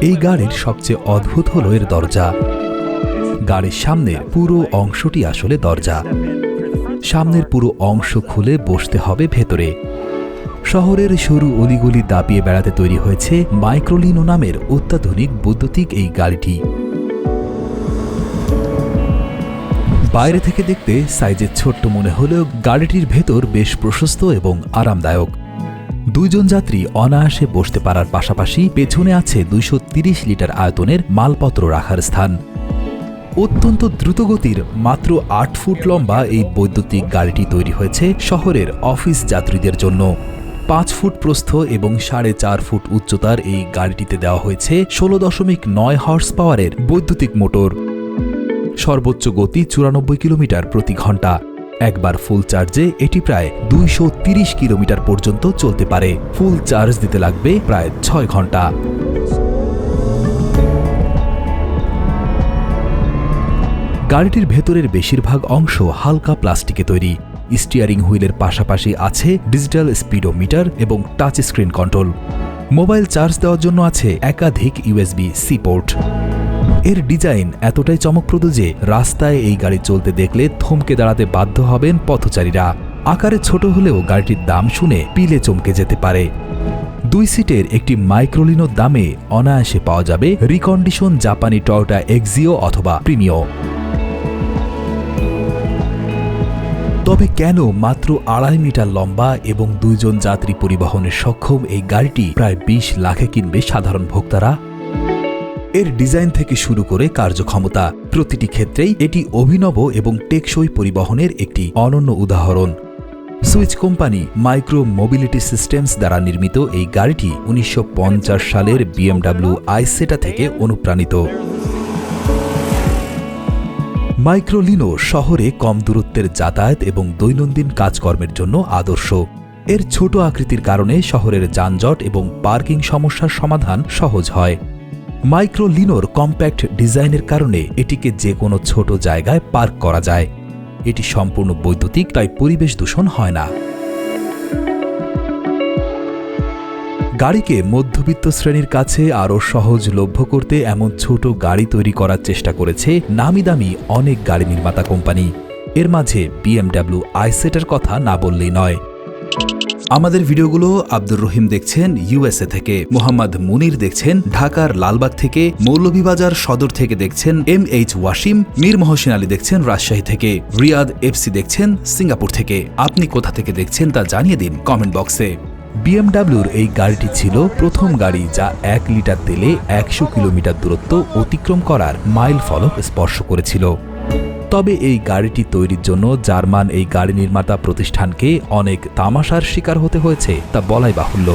এই গাড়ির সবচেয়ে অদ্ভুত হলো এর দরজা। গাড়ির সামনের পুরো অংশটি আসলে দরজা। সামনের পুরো অংশ খুলে বসতে হবে ভেতরে। শহরের সরু অলিগুলি দাপিয়ে বেড়াতে তৈরি হয়েছে মাইক্রোলিনো নামের অত্যাধুনিক বৈদ্যুতিক এই গাড়িটি। বাইরে থেকে দেখতে সাইজের ছোট্ট মনে হলেও গাড়িটির ভেতর বেশ প্রশস্ত এবং আরামদায়ক। দুইজন যাত্রী অনায়াসে বসতে পারার পাশাপাশি পেছনে আছে দুইশো ত্রিশ লিটার আয়তনের মালপত্র রাখার স্থান। অত্যন্ত দ্রুতগতির মাত্র আট ফুট লম্বা এই বৈদ্যুতিক গাড়িটি তৈরি হয়েছে শহরের অফিস যাত্রীদের জন্য। পাঁচ ফুট প্রস্থ এবং সাড়ে চার ফুট উচ্চতার এই গাড়িটিতে দেওয়া হয়েছে ষোলো দশমিক নয় হর্স পাওয়ারের বৈদ্যুতিক মোটর। সর্বোচ্চ গতি চুরানব্বই কিলোমিটার প্রতি ঘণ্টা। একবার ফুল চার্জে এটি প্রায় দুইশো কিলোমিটার পর্যন্ত চলতে পারে। ফুল চার্জ দিতে লাগবে প্রায় ছয় ঘণ্টা। গাড়িটির ভেতরের বেশিরভাগ অংশ হালকা প্লাস্টিকে তৈরি। স্টিয়ারিং হুইলের পাশাপাশি আছে ডিজিটাল স্পিডোমিটার এবং touch screen control. Mobile charge দেওয়ার জন্য আছে একাধিক ইউএসবি সি পোর্ট। এর ডিজাইন এতটাই চমকপ্রদ যে রাস্তায় এই গাড়ি চলতে দেখলে থমকে দাঁড়াতে বাধ্য হবেন পথচারীরা। আকারে ছোট হলেও গাড়িটির দাম শুনে পিলে চমকে যেতে পারে। দুই সিটের একটি মাইক্রোলিনোর দামে অনায়াসে পাওয়া যাবে রিকন্ডিশন জাপানি টয়োটা এক্সিও অথবা প্রিমিও। তবে কেন মাত্র আড়াই মিটার লম্বা এবং দুইজন যাত্রী পরিবহনে সক্ষম এই গাড়িটি প্রায় বিশ লাখে কিনবে সাধারণ ভোক্তারা? এর ডিজাইন থেকে শুরু করে কার্যক্ষমতা। প্রতিটি ক্ষেত্রেই এটি অভিনব এবং টেকসই পরিবহনের একটি অনন্য উদাহরণ। Switch company Micro Mobility Systems দ্বারা নির্মিত এই গাড়িটি উনিশশো পঞ্চাশ সালের বিএমডাব্লিউ আইসেটা থেকে অনুপ্রাণিত। মাইক্রোলিনো শহরে কম দূরত্বের যাতায়াত এবং দৈনন্দিন কাজকর্মের জন্য আদর্শ। এর ছোট আকৃতির কারণে শহরের যানজট এবং পার্কিং সমস্যার সমাধান সহজ হয়। মাইক্রোলিনোর কম্প্যাক্ট ডিজাইনের কারণে এটিকে যে কোনো ছোট জায়গায় পার্ক করা যায়। এটি সম্পূর্ণ বৈদ্যুতিক, তাই পরিবেশ দূষণ হয় না। গাড়িকে মধ্যবিত্ত শ্রেণির কাছে আরও সহজলভ্য করতে এমন ছোট গাড়ি তৈরি করার চেষ্টা করেছে নামি দামি অনেক গাড়ি নির্মাতা কোম্পানি। এর মাঝে বিএমডাব্লিউ আইসেটের কথা না বললেই নয়। আমাদের ভিডিওগুলো আব্দুর রহিম দেখছেন ইউএসএ থেকে, মোহাম্মদ মুনির দেখছেন ঢাকার লালবাগ থেকে, মৌলভীবাজার সদর থেকে দেখছেন এম এইচ ওয়াসিম, মীর মহসিন আলী দেখছেন রাজশাহী থেকে, রিয়াদ এফসি দেখছেন সিঙ্গাপুর থেকে। আপনি কোথা থেকে দেখছেন তা জানিয়ে দিন কমেন্ট বক্সে। বিএমডাব্লিউর এই গাড়িটি ছিল প্রথম গাড়ি যা এক লিটার তেলে একশো কিলোমিটার দূরত্ব অতিক্রম করার মাইল ফলক স্পর্শ করেছিল। তবে এই গাড়িটি তৈরির জন্য জার্মান এই গাড়ি নির্মাতা প্রতিষ্ঠানকে অনেক তামাশার শিকার হতে হয়েছে, তা বলাই বাহুল্য।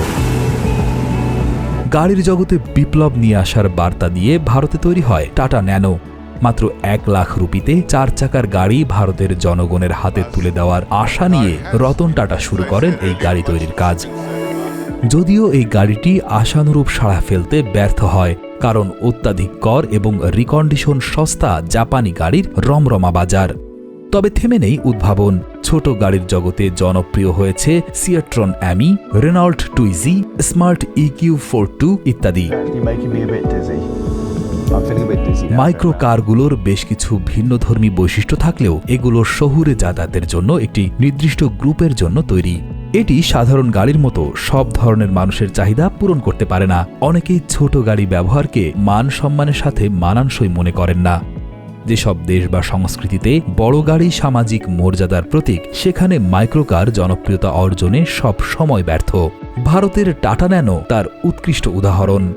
গাড়ির জগতে বিপ্লব নিয়ে আসার বার্তা দিয়ে ভারতে তৈরি হয় টাটা ন্যানো। মাত্র এক লাখ রুপিতে চার চাকার গাড়ি ভারতের জনগণের হাতে তুলে দেওয়ার আশা নিয়ে রতন টাটা শুরু করেন এই গাড়ি তৈরির কাজ। যদিও এই গাড়িটি আশানুরূপ সাড়া ফেলতে ব্যর্থ হয় কারণ অত্যাধিক কর এবং রিকন্ডিশন সস্তা জাপানি গাড়ির রমরমা বাজার। তবে থেমে নেই উদ্ভাবন। ছোট গাড়ির জগতে জনপ্রিয় হয়েছে Citroen Ami Renault Twizy Smart EQ four two ইত্যাদি. মাইক্রো কারগুলোর বেশ কিছু ভিন্নধর্মী বৈশিষ্ট্য থাকলেও এগুলো শহুরে যাতায়াতের জন্য একটি নির্দিষ্ট গ্রুপের জন্য তৈরি। এটি সাধারণ গাড়ির মতো সব ধরনের মানুষের চাহিদা পূরণ করতে পারে না। অনেকেই ছোট গাড়ি ব্যবহারকে মান সম্মানের সাথে মানানসই মনে করেন না। যেসব দেশ বা সংস্কৃতিতে বড় গাড়ি সামাজিক মর্যাদার প্রতীক, সেখানে মাইক্রোকার জনপ্রিয়তা অর্জনে সব সময় ব্যর্থ। ভারতের টাটা ন্যানো তার উৎকৃষ্ট উদাহরণ।